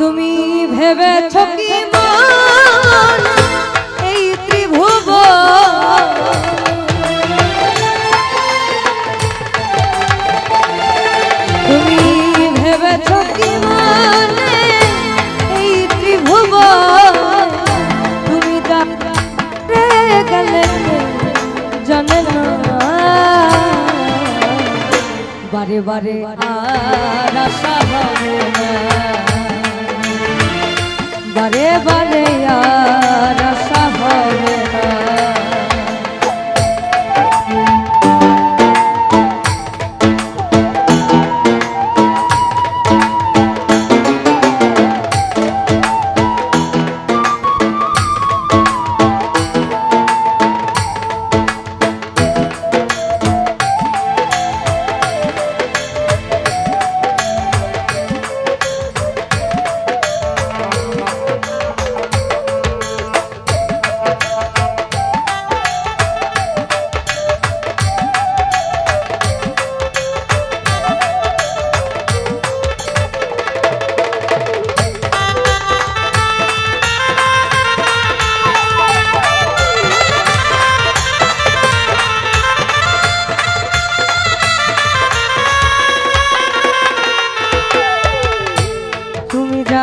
তুমি ভেবে কি মন এই ত্রিভুব তুমি ভেবে কি মন এই ত্রিভুব তুমি যাত্রে জানে না বারে বারে আর আশা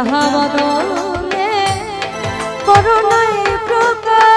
হাওয়া দোলে করোনায় প্রকাশ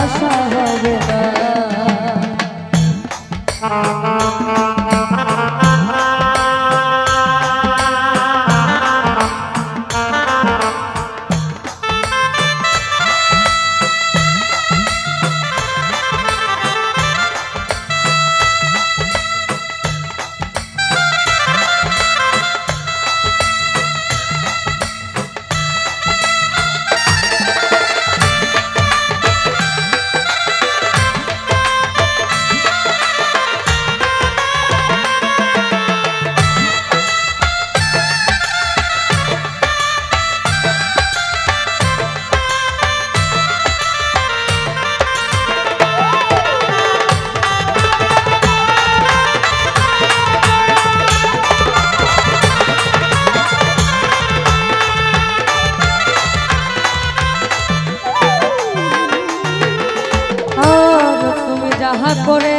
por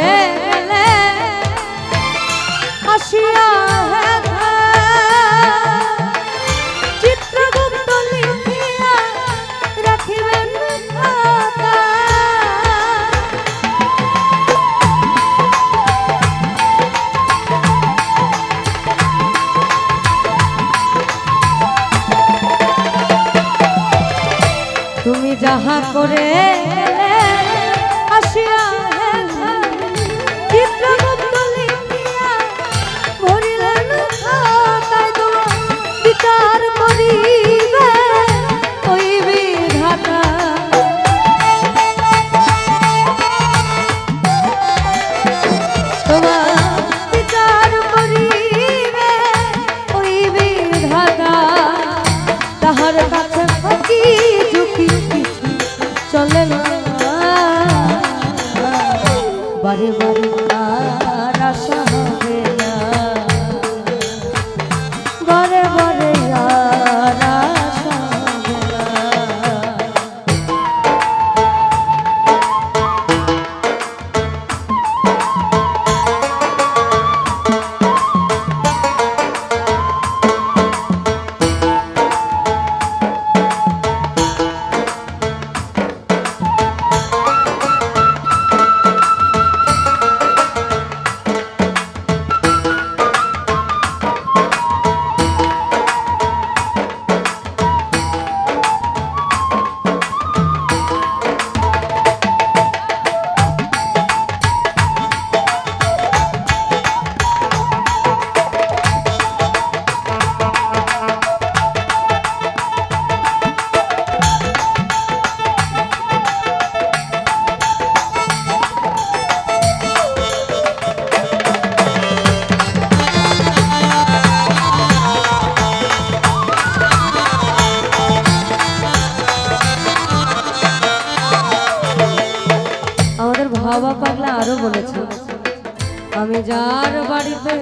আমি যার বাড়িতে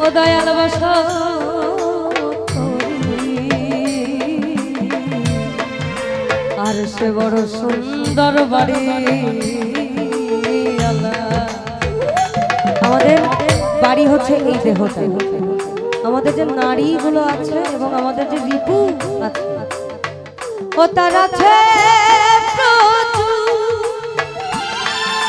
ও দয়াল বাস আর সে বড় সুন্দর বাড়ি আমাদের বাড়ি হচ্ছে এই দেহ আমাদের যে নারীগুলো আছে এবং আমাদের যে রিপু আছে, ও তার আছে।